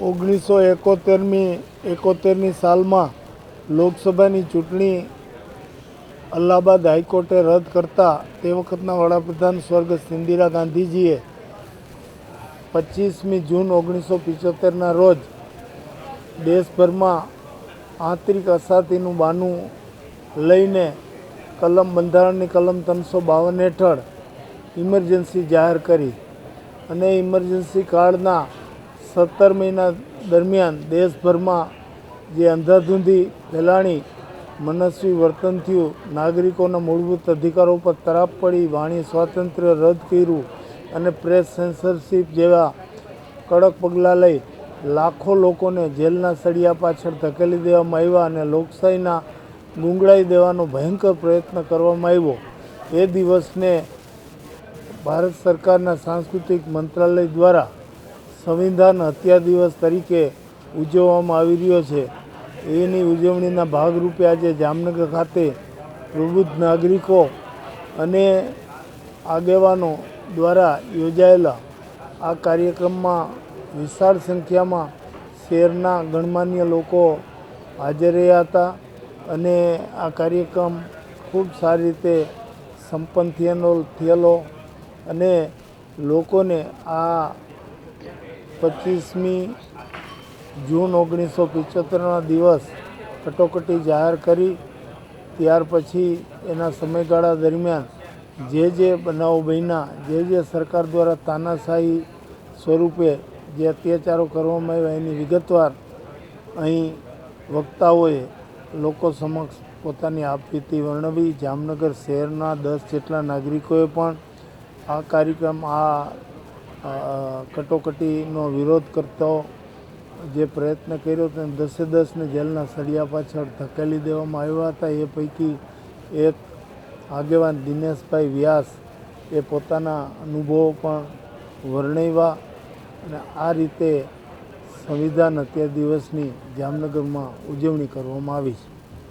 ઓગણીસો એકોતેરમી એકોતેરની સાલમાં લોકસભાની ચૂંટણી અલ્હાબાદ હાઈકોર્ટે રદ કરતા તે વખતના વડાપ્રધાન સ્વર્ગસ્થ ઇન્દિરા ગાંધીજીએ પચીસમી જૂન ઓગણીસો પિચોતેરના રોજ દેશભરમાં આંતરિક અસાતીનું બાનું લઈને કલમ બંધારણની કલમ ત્રણસો બાવન હેઠળ ઇમરજન્સી જાહેર કરી. અને ઇમરજન્સી કાળના સત્તર મહિના દરમિયાન દેશભરમાં જે અંધાધૂંધી ફેલાણી, મનસ્વી વર્તન થયું, નાગરિકોના મૂળભૂત અધિકારો પર તરાપ પડી, વાણી સ્વાતંત્ર્ય રદ કર્યું અને પ્રેસ સેન્સરશિપ જેવા કડક પગલાં લઈ લાખો લોકોને જેલના સળિયા પાછળ ધકેલી દેવામાં આવ્યા અને લોકશાહીના ગુંગળાઈ દેવાનો ભયંકર પ્રયત્ન કરવામાં આવ્યો. એ દિવસને ભારત સરકારના સાંસ્કૃતિક મંત્રાલય દ્વારા સંવિધાન હત્યા દિવસ તરીકે ઉજવવામાં આવી રહ્યો છે. એની ઉજવણીના ભાગરૂપે આજે જામનગર ખાતે પ્રબુદ્ધ નાગરિકો અને આગેવાનો દ્વારા યોજાયેલા આ કાર્યક્રમમાં વિશાળ સંખ્યામાં શહેરના ગણમાન્ય લોકો હાજર રહ્યા હતા અને આ કાર્યક્રમ ખૂબ સારી રીતે સંપન્ન થયેલો થયેલો અને લોકોને આ પચીસમી જૂન ઓગણીસો પિચોતેરના દિવસ કટોકટી જાહેર કરી. ત્યાર પછી એના સમયગાળા દરમિયાન જે જે બનાવો બન્યા, જે જે સરકાર દ્વારા તાનાશાહી સ્વરૂપે જે અત્યાચારો કરવામાં આવ્યા એની વિગતવાર અહીં વક્તાઓએ લોકો સમક્ષ પોતાની આપવીતી વર્ણવી. જામનગર શહેરના દસ જેટલા નાગરિકોએ પણ આ કાર્યક્રમ, આ કટોકટીનો વિરોધ કરતો જે પ્રયત્ન કર્યો તેને દસે દસને જેલના સળિયા પાછળ ધકેલી દેવામાં આવ્યા હતા. એ પૈકી એક આગેવાન દિનેશભાઈ વ્યાસ એ પોતાના અનુભવો પણ વર્ણવ્યા અને આ રીતે સંવિધાન હત્યા દિવસની જામનગરમાં ઉજવણી કરવામાં આવી છે.